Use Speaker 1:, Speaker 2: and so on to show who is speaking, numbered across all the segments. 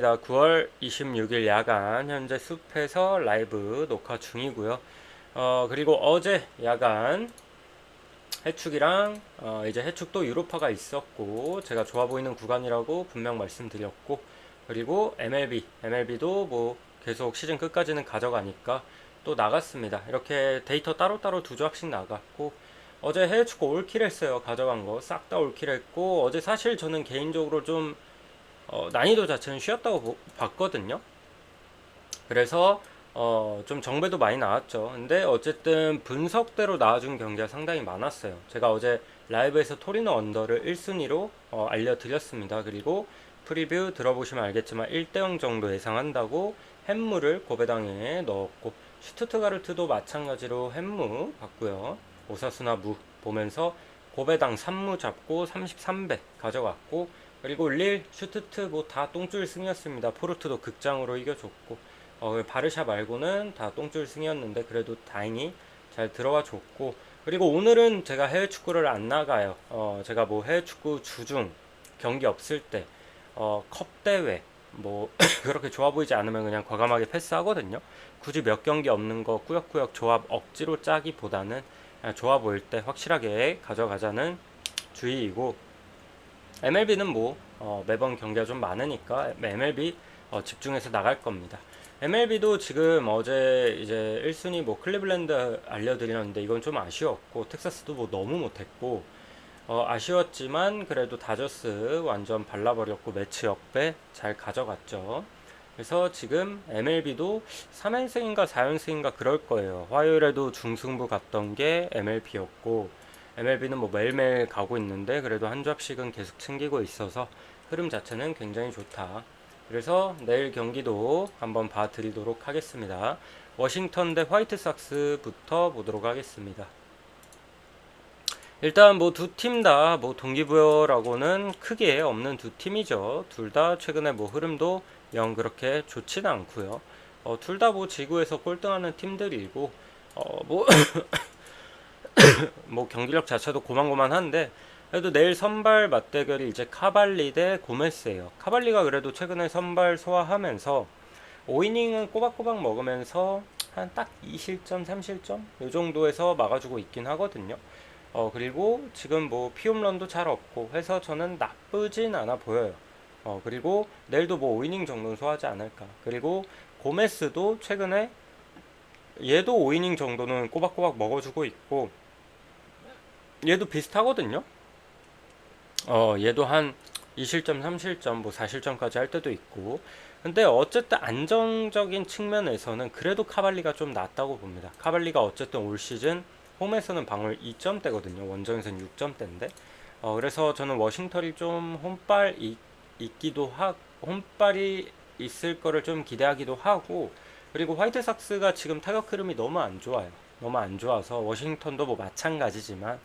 Speaker 1: 반갑습니다. 9월 26일 야간 현재 숲에서 라이브 녹화 중이고요. 어, 그리고 어제 야간 해축이랑 어, 이제 해축도 유로파가 있었고 제가 좋아 보이는 구간이라고 분명 말씀드렸고 그리고 MLB MLB도 뭐 계속 시즌 끝까지는 가져가니까 또 나갔습니다. 이렇게 데이터 따로따로 두 조합씩 나갔고 어제 해외 축구 올킬 했어요. 가져간 거 싹 다 올킬 했고 어제 사실 저는 개인적으로 좀 어, 난이도 자체는 쉬웠다고 보- 봤거든요. 그래서 어, 좀 정배도 많이 나왔죠. 근데 어쨌든 분석대로 나와준 경기가 상당히 많았어요. 제가 어제 라이브에서 토리노 언더를 1순위로 어, 알려드렸습니다. 그리고 프리뷰 들어보시면 알겠지만 1대0 정도 예상한다고 햄무를 고배당에 넣었고 슈투트가르트도 마찬가지로 햄무 봤고요. 오사수나 무 보면서 고배당 3무 잡고 33배 가져갔고 그리고 릴, 슈트트 뭐 다 똥줄 승이었습니다. 포르투도 극장으로 이겨줬고 어, 바르샤 말고는 다 똥줄 승이었는데 그래도 다행히 잘 들어와 줬고 그리고 오늘은 제가 해외 축구를 안 나가요. 어, 제가 뭐 해외 축구 주중 경기 없을 때 어, 컵 대회 뭐 그렇게 좋아 보이지 않으면 그냥 과감하게 패스하거든요. 굳이 몇 경기 없는 거 꾸역꾸역 조합 억지로 짜기보다는 좋아 보일 때 확실하게 가져가자는 주의이고 MLB는 뭐 어, 매번 경기가 좀 많으니까 MLB 어, 집중해서 나갈 겁니다. MLB도 지금 어제 이제 1순위 뭐 클리블랜드 알려드렸는데 이건 좀 아쉬웠고 텍사스도 뭐 너무 못했고 어, 아쉬웠지만 그래도 다저스 완전 발라버렸고 매치 역배 잘 가져갔죠. 그래서 지금 MLB도 3연승인가 4연승인가 그럴 거예요. 화요일에도 중승부 갔던 게 MLB였고 MLB는 뭐 매일매일 가고 있는데 그래도 한 접씩은 계속 챙기고 있어서 흐름 자체는 굉장히 좋다. 그래서 내일 경기도 한번 봐드리도록 하겠습니다. 워싱턴 대 화이트삭스부터 보도록 하겠습니다. 일단 뭐 두 팀 다 뭐 동기부여라고는 크게 없는 두 팀이죠. 둘 다 최근에 뭐 흐름도 영 그렇게 좋지는 않고요. 어, 둘 다 뭐 지구에서 꼴등하는 팀들이고 어, 뭐 뭐 경기력 자체도 고만고만한데 그래도 내일 선발 맞대결이 이제 카발리 대 고메스예요. 카발리가 그래도 최근에 선발 소화하면서 5이닝은 꼬박꼬박 먹으면서 한 딱 2실점, 3실점 요 정도에서 막아주고 있긴 하거든요. 어 그리고 지금 뭐 피홈런도 잘 없고 해서 저는 나쁘진 않아 보여요. 어 그리고 내일도 뭐 5이닝 정도는 소화하지 않을까. 그리고 고메스도 최근에 얘도 5이닝 정도는 꼬박꼬박 먹어주고 있고 얘도 비슷하거든요. 어, 얘도 한 2실점, 3실점, 뭐 4실점까지 할 때도 있고. 근데 어쨌든 안정적인 측면에서는 그래도 카발리가 좀 낫다고 봅니다. 카발리가 어쨌든 올 시즌 홈에서는 방울 2점대거든요. 원정에서는 6점대인데. 어, 그래서 저는 워싱턴이 좀 홈발 이, 있기도 하, 홈발이 있을 거를 좀 기대하기도 하고, 그리고 화이트삭스가 지금 타격 흐름이 너무 안 좋아요. 너무 안 좋아서 워싱턴도 뭐 마찬가지지만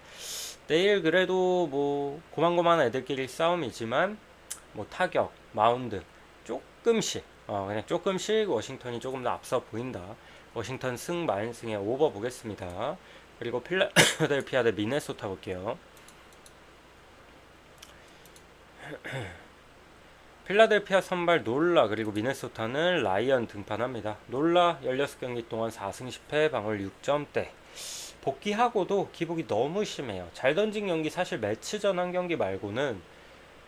Speaker 1: 내일 그래도 뭐 고만고만한 애들끼리 싸움이지만 뭐 타격, 마운드 조금씩 어 그냥 조금씩 워싱턴이 조금 더 앞서 보인다. 워싱턴 승 만승에 오버 보겠습니다. 그리고 필라델피아 대 미네소타 볼게요. 필라델피아 선발 놀라 그리고 미네소타는 라이언 등판합니다. 놀라 16경기 동안 4승 10패 방울 6점대. 복귀하고도 기복이 너무 심해요. 잘 던진 경기 사실 매치 전 한 경기 말고는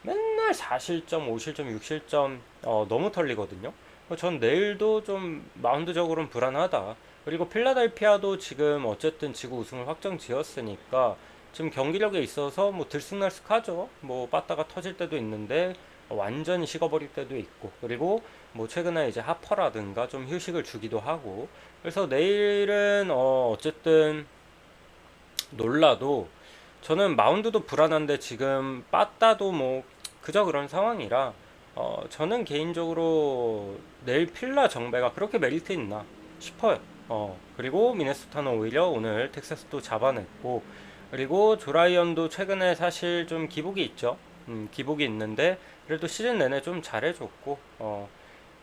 Speaker 1: 맨날 4실점, 5실점, 6실점 어, 너무 털리거든요. 어, 전 내일도 좀 마운드적으로는 불안하다. 그리고 필라델피아도 지금 어쨌든 지구 우승을 확정 지었으니까 지금 경기력에 있어서 뭐 들쑥날쑥하죠. 뭐 빠따가 터질 때도 있는데 완전히 식어버릴 때도 있고 그리고 뭐 최근에 이제 하퍼라든가 좀 휴식을 주기도 하고 그래서 내일은 어 어쨌든 놀라도 저는 마운드도 불안한데 지금 빠따도 뭐 그저 그런 상황이라 어 저는 개인적으로 내일 필라 정배가 그렇게 메리트 있나 싶어요. 어 그리고 미네소타는 오히려 오늘 텍사스도 잡아냈고 그리고 조라이언도 최근에 사실 좀 기복이 있죠. 음, 기복이 있는데 그래도 시즌 내내 좀 잘해줬고 어,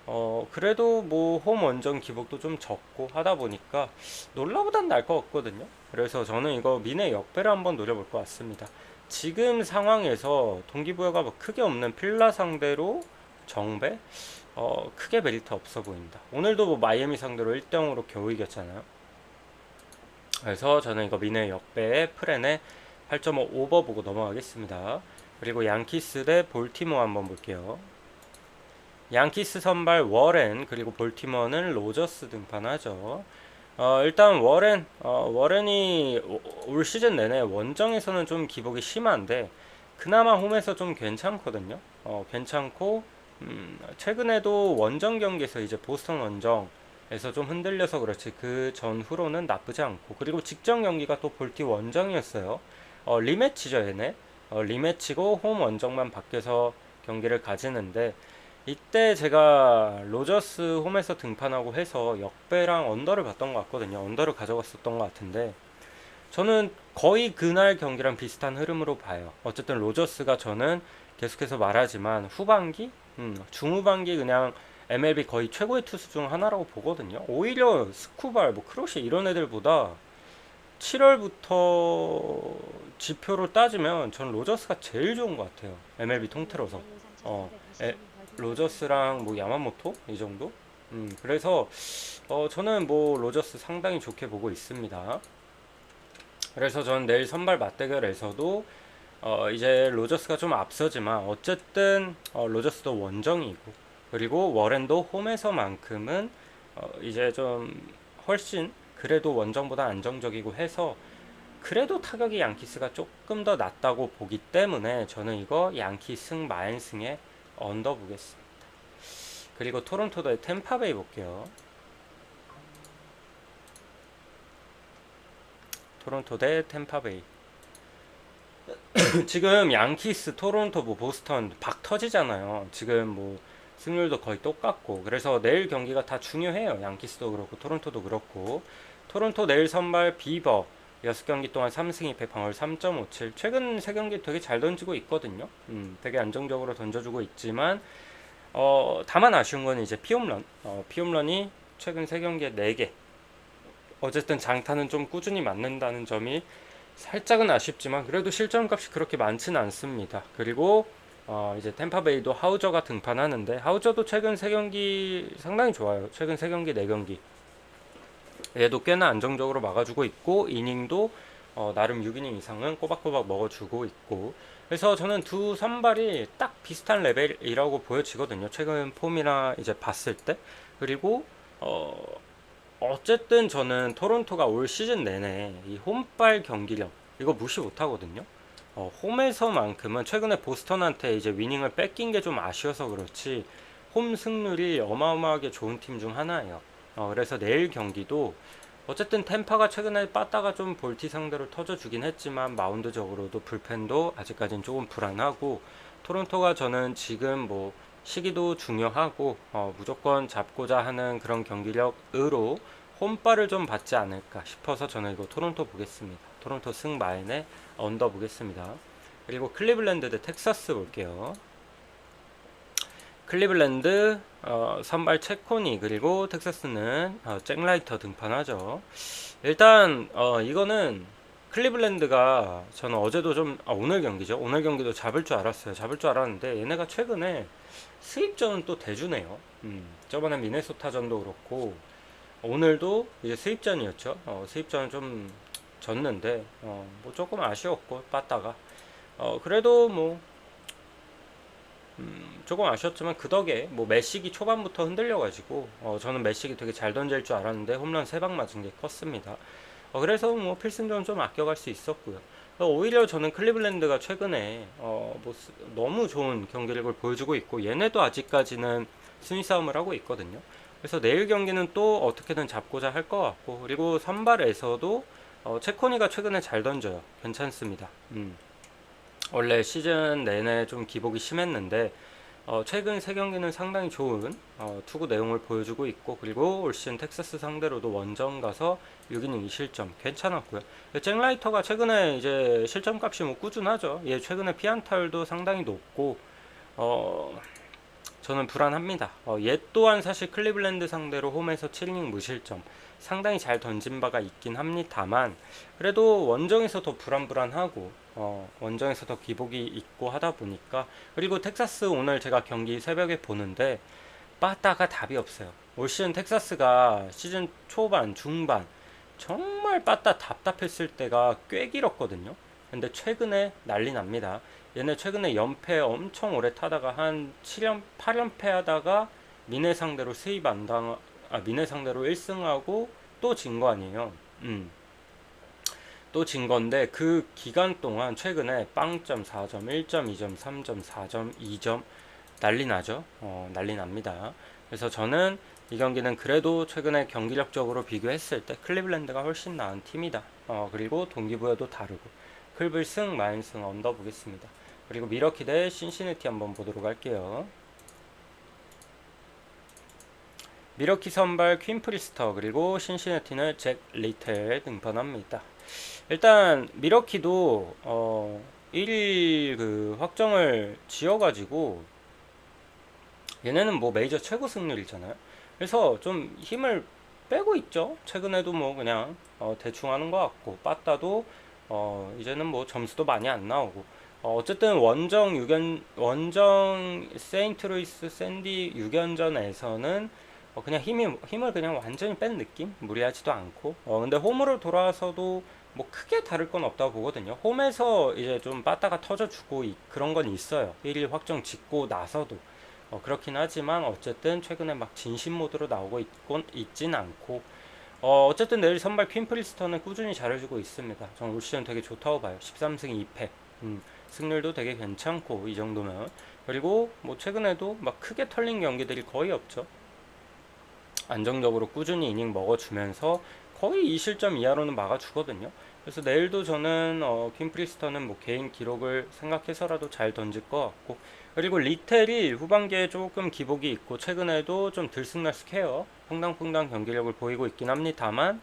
Speaker 1: 어 그래도 뭐 홈 원정 기복도 좀 적고 하다 보니까 놀라보단 날 것 같거든요. 그래서 저는 이거 미네 역배를 한번 노려볼 것 같습니다. 지금 상황에서 동기부여가 뭐 크게 없는 필라 상대로 정배 어, 크게 메리트 없어 보인다. 오늘도 뭐 마이애미 상대로 1대 0으로 겨우 이겼잖아요. 그래서 저는 이거 미네 역배 프렌에 8.5 오버 보고 넘어가겠습니다. 그리고 양키스 대 볼티모 한번 볼게요. 양키스 선발 워렌 그리고 볼티모어는 로저스 등판하죠. 어, 일단 워렌 어, 워렌이 오- 올 시즌 내내 원정에서는 좀 기복이 심한데 그나마 홈에서 좀 괜찮거든요. 어, 괜찮고 음, 최근에도 원정 경기에서 이제 보스턴 원정에서 좀 흔들려서 그렇지 그 전후로는 나쁘지 않고 그리고 직전 경기가 또 볼티 원정이었어요. 어, 리매치죠 얘네. 어, 리매치고 홈 원정만 바뀌어서 경기를 가지는데 이때 제가 로저스 홈에서 등판하고 해서 역배랑 언더를 봤던 것 같거든요. 언더를 가져갔었던 것 같은데 저는 거의 그날 경기랑 비슷한 흐름으로 봐요. 어쨌든 로저스가 저는 계속해서 말하지만 후반기, 음, 중후반기 그냥 MLB 거의 최고의 투수 중 하나라고 보거든요. 오히려 스쿠발, 뭐 크로시 이런 애들보다 7월부터 지표로 따지면 전 로저스가 제일 좋은 것 같아요. MLB 통틀어서. 어, 에, 로저스랑 뭐 야마모토 이 정도? 음, 그래서 어, 저는 뭐 로저스 상당히 좋게 보고 있습니다. 그래서 저는 내일 선발 맞대결에서도 어, 이제 로저스가 좀 앞서지만 어쨌든 어, 로저스도 원정이고 그리고 워렌도 홈에서만큼은 어, 이제 좀 훨씬 그래도 원정보다 안정적이고 해서 그래도 타격이 양키스가 조금 더 낫다고 보기 때문에 저는 이거 양키 승 마인 승에 언더 보겠습니다. 그리고 토론토 대 템파베이 볼게요. 토론토 대 템파베이. 지금 양키스, 토론토, 뭐 보스턴 박 터지잖아요. 지금 뭐 승률도 거의 똑같고 그래서 내일 경기가 다 중요해요. 양키스도 그렇고 토론토도 그렇고 토론토 내일 선발 비버 6경기 동안 3승 2패 방어율 3.57 최근 3경기 되게 잘 던지고 있거든요. 음, 되게 안정적으로 던져주고 있지만 어, 다만 아쉬운 건 이제 피홈런. 어, 피홈런이 최근 3경기에 4개. 어쨌든 장타는 좀 꾸준히 맞는다는 점이 살짝은 아쉽지만 그래도 실점값이 그렇게 많지는 않습니다. 그리고 어, 이제 템파베이도 하우저가 등판하는데 하우저도 최근 3경기 상당히 좋아요. 최근 3경기 4경기. 얘도 꽤나 안정적으로 막아주고 있고 이닝도 어, 나름 6이닝 이상은 꼬박꼬박 먹어주고 있고 그래서 저는 두 선발이 딱 비슷한 레벨이라고 보여지거든요. 최근 폼이나 이제 봤을 때 그리고 어, 어쨌든 저는 토론토가 올 시즌 내내 이 홈발 경기력 이거 무시 못하거든요. 어, 홈에서만큼은 최근에 보스턴한테 이제 위닝을 뺏긴 게 좀 아쉬워서 그렇지 홈 승률이 어마어마하게 좋은 팀 중 하나예요. 어, 그래서 내일 경기도 어쨌든 템파가 최근에 빠따가 좀 볼티 상대로 터져주긴 했지만 마운드적으로도 불펜도 아직까지는 조금 불안하고 토론토가 저는 지금 뭐 시기도 중요하고 어, 무조건 잡고자 하는 그런 경기력으로 홈발을 좀 받지 않을까 싶어서 저는 이거 토론토 보겠습니다. 토론토 승 마인에 언더 보겠습니다. 그리고 클리블랜드 대 텍사스 볼게요. 클리블랜드 어, 선발 체코니 그리고 텍사스는 어, 잭라이터 등판하죠. 일단 어, 이거는 클리블랜드가 저는 어제도 좀 아, 오늘 경기죠. 오늘 경기도 잡을 줄 알았어요. 잡을 줄 알았는데 얘네가 최근에 수입전은 또 대주네요. 음, 저번에 미네소타전도 그렇고 오늘도 이제 수입전이었죠. 어, 수입전은 좀 졌는데 어, 뭐 조금 아쉬웠고 빠따가 어, 그래도 뭐 음, 조금 아쉬웠지만 그 덕에 뭐 메시기 초반부터 흔들려가지고 어, 저는 메시기 되게 잘 던질 줄 알았는데 홈런 세방 맞은 게 컸습니다. 어, 그래서 뭐 필승전 좀 아껴갈 수 있었고요. 어, 오히려 저는 클리블랜드가 최근에 어, 뭐 스- 너무 좋은 경기력을 보여주고 있고 얘네도 아직까지는 순위 싸움을 하고 있거든요. 그래서 내일 경기는 또 어떻게든 잡고자 할 것 같고 그리고 선발에서도 어, 체코니가 최근에 잘 던져요. 괜찮습니다. 음. 원래 시즌 내내 좀 기복이 심했는데 어, 최근 세 경기는 상당히 좋은 어, 투구 내용을 보여주고 있고 그리고 올 시즌 텍사스 상대로도 원정 가서 6이닝 2실점 괜찮았고요. 잭라이터가 최근에 이제 실점값이 뭐 꾸준하죠. 얘 최근에 피안타율도 상당히 높고 어, 저는 불안합니다. 어, 얘 또한 사실 클리블랜드 상대로 홈에서 7이닝 무실점 상당히 잘 던진 바가 있긴 합니다만 그래도 원정에서 더 불안불안하고 어, 원정에서 더 기복이 있고 하다 보니까 그리고 텍사스 오늘 제가 경기 새벽에 보는데 빠따가 답이 없어요. 올 시즌 텍사스가 시즌 초반, 중반 정말 빠따 답답했을 때가 꽤 길었거든요. 근데 최근에 난리 납니다. 얘네 최근에 연패 엄청 오래 타다가 한 7연, 8연패 하다가 미네 상대로 스입 안 당, 아, 미네 상대로 1승하고 또 진 거 아니에요. 음. 또 진 건데 그 기간 동안 최근에 빵점 4점, 1점, 2점, 3점, 4점, 2점 난리 나죠. 어, 난리 납니다. 그래서 저는 이 경기는 그래도 최근에 경기력적으로 비교했을 때 클리블랜드가 훨씬 나은 팀이다. 어, 그리고 동기부여도 다르고 클블승, 마인승 언더 보겠습니다. 그리고 미러키 대 신시내티 한번 보도록 할게요. 미러키 선발 퀸 프리스터 그리고 신시내티는 잭 리텔 등판합니다. 일단 미러키도 어 1일 그 확정을 지어가지고 얘네는 뭐 메이저 최고 승률이잖아요. 그래서 좀 힘을 빼고 있죠. 최근에도 뭐 그냥 어 대충 하는 것 같고 빠따도 어 이제는 뭐 점수도 많이 안 나오고 어 어쨌든 원정 6연 원정 세인트루이스 샌디 6연전에서는 어 그냥 힘이 힘을 그냥 완전히 뺀 느낌 무리하지도 않고 어 근데 홈으로 돌아와서도 뭐 크게 다를 건 없다고 보거든요. 홈에서 이제 좀 빠따가 터져주고 이- 그런 건 있어요. 1일 확정 짓고 나서도 어, 그렇긴 하지만 어쨌든 최근에 막 진심 모드로 나오고 있곤 있진 않고 어, 어쨌든 내일 선발 퀸프리스터는 꾸준히 잘해주고 있습니다. 저는 올 시즌 되게 좋다고 봐요. 13승 2패 음, 승률도 되게 괜찮고 이 정도면 그리고 뭐 최근에도 막 크게 털린 경기들이 거의 없죠. 안정적으로 꾸준히 이닝 먹어주면서 거의 2실점 이하로는 막아주거든요. 그래서 내일도 저는 어, 퀸프리스터는 뭐 개인 기록을 생각해서라도 잘 던질 것 같고 그리고 리텔이 후반기에 조금 기복이 있고 최근에도 좀 들쑥날쑥해요. 퐁당퐁당 경기력을 보이고 있긴 합니다만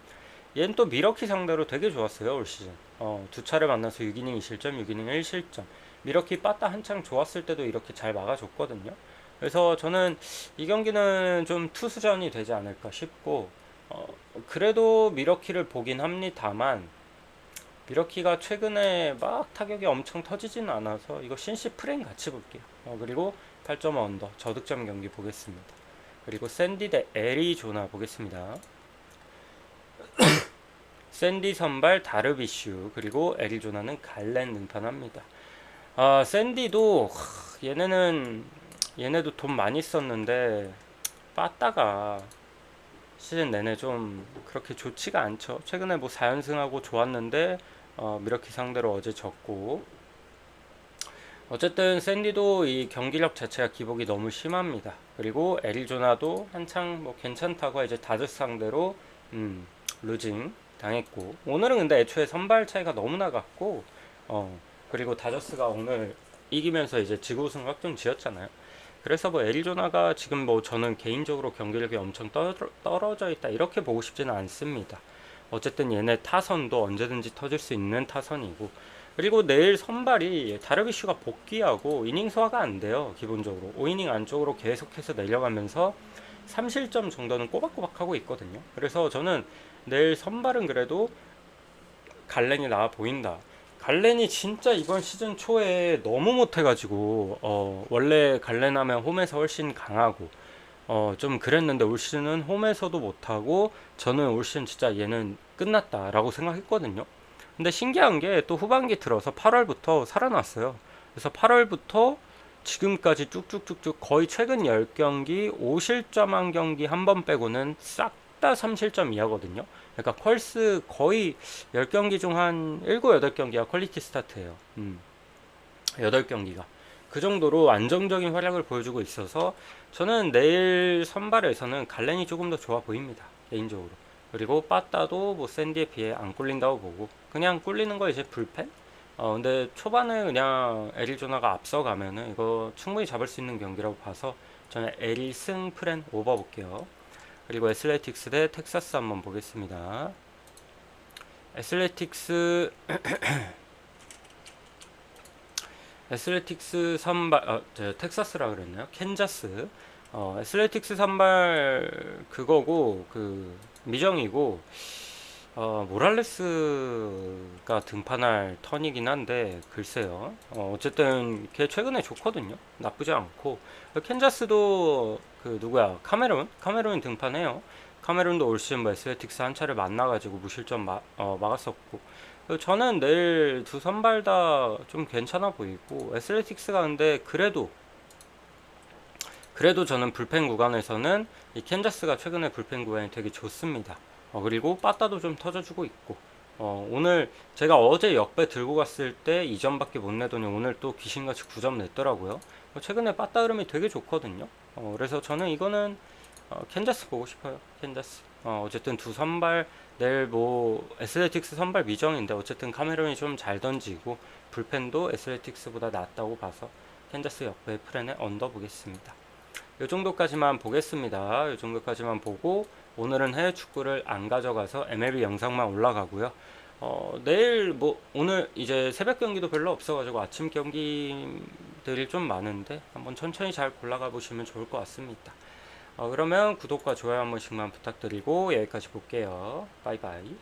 Speaker 1: 얘는 또 미러키 상대로 되게 좋았어요 올 시즌. 어, 두 차례 만나서 6이닝 2실점, 6이닝 1실점. 미러키 빠따 한창 좋았을 때도 이렇게 잘 막아줬거든요. 그래서 저는 이 경기는 좀 투수전이 되지 않을까 싶고 어, 그래도 미러키를 보긴 합니다만 미러키가 최근에 막 타격이 엄청 터지지는 않아서 이거 신시 프레임 같이 볼게요. 어, 그리고 8.5 언더 저득점 경기 보겠습니다. 그리고 샌디 대 애리조나 보겠습니다. 샌디 선발 다르비슈 그리고 애리조나는 갈렌 등판합니다. 아 샌디도 하, 얘네는 얘네도 돈 많이 썼는데 빠따가 시즌 내내 좀 그렇게 좋지가 않죠. 최근에 뭐 4연승하고 좋았는데 어, 미러키 상대로 어제 졌고 어쨌든 샌디도 이 경기력 자체가 기복이 너무 심합니다. 그리고 애리조나도 한창 뭐 괜찮다고 이제 다저스 상대로 음, 루징 당했고 오늘은 근데 애초에 선발 차이가 너무 나갔고 어 그리고 다저스가 오늘 이기면서 이제 지구 우승 확정 지었잖아요. 그래서 뭐 애리조나가 지금 뭐 저는 개인적으로 경기력이 엄청 떨어, 떨어져 있다 이렇게 보고 싶지는 않습니다. 어쨌든 얘네 타선도 언제든지 터질 수 있는 타선이고 그리고 내일 선발이 다르비슈가 복귀하고 이닝 소화가 안 돼요 기본적으로. 5이닝 안쪽으로 계속해서 내려가면서 3실점 정도는 꼬박꼬박 하고 있거든요. 그래서 저는 내일 선발은 그래도 갈렌이 나와 보인다 갈렌이 진짜 이번 시즌 초에 너무 못해가지고 어 원래 갈렌 하면 홈에서 훨씬 강하고 어 좀 그랬는데 올 시즌은 홈에서도 못하고 저는 올 시즌 진짜 얘는 끝났다라고 생각했거든요. 근데 신기한 게 또 후반기 들어서 8월부터 살아났어요. 그래서 8월부터 지금까지 쭉쭉쭉쭉 거의 최근 10경기 5실점 한 경기 한 번 빼고는 싹 다 3실점 이하거든요. 그러니까 펄스 거의 10경기 중 한 7, 8경기가 퀄리티 스타트예요. 음. 8경기가. 그 정도로 안정적인 활약을 보여주고 있어서 저는 내일 선발에서는 갈렌이 조금 더 좋아 보입니다. 개인적으로. 그리고 빠따도 뭐 샌디에 비해 안 꿀린다고 보고 그냥 꿀리는 거 이제 불펜? 어 근데 초반에 그냥 에리조나가 앞서가면은 이거 충분히 잡을 수 있는 경기라고 봐서 저는 에리 승 프렌 오버 볼게요. 그리고 애슬레틱스 대 텍사스 한번 보겠습니다. 애슬레틱스 애슬레틱스 선발 어, 저 텍사스라 그랬나요? 캔자스. 어, 애슬레틱스 선발 그거고 그 미정이고 어, 모랄레스가 등판할 턴이긴 한데 글쎄요. 어, 어쨌든 걔 최근에 좋거든요. 나쁘지 않고 캔자스도 그 누구야 카메론 카메론 등판해요. 카메론도 올 시즌 뭐 에스레틱스 한 차를 만나가지고 무실점 마, 어, 막았었고 저는 내일 두 선발 다 좀 괜찮아 보이고 에스레틱스가 근데 그래도 그래도 저는 불펜 구간에서는 이 캔자스가 최근에 불펜 구간이 되게 좋습니다. 어, 그리고 빠따도 좀 터져주고 있고 어, 오늘 제가 어제 역배 들고 갔을 때 2점밖에 못 내더니 오늘 또 귀신같이 9점 냈더라고요. 어, 최근에 빠따 흐름이 되게 좋거든요. 어, 그래서 저는 이거는 어, 캔자스 보고 싶어요. 캔자스. 어, 어쨌든 두 선발 내일 뭐 에스레틱스 선발 미정인데 어쨌든 카메론이 좀 잘 던지고 불펜도 에스레틱스보다 낫다고 봐서 캔자스 역배 프렌에 언더 보겠습니다. 이 정도까지만 보겠습니다. 이 정도까지만 보고 오늘은 해외 축구를 안 가져가서 MLB 영상만 올라가고요. 어, 내일 뭐 오늘 이제 새벽 경기도 별로 없어가지고 아침 경기 들이 좀 많은데 한번 천천히 잘 골라가 보시면 좋을 것 같습니다. 어, 그러면 구독과 좋아요 한 번씩만 부탁드리고 여기까지 볼게요. 바이바이.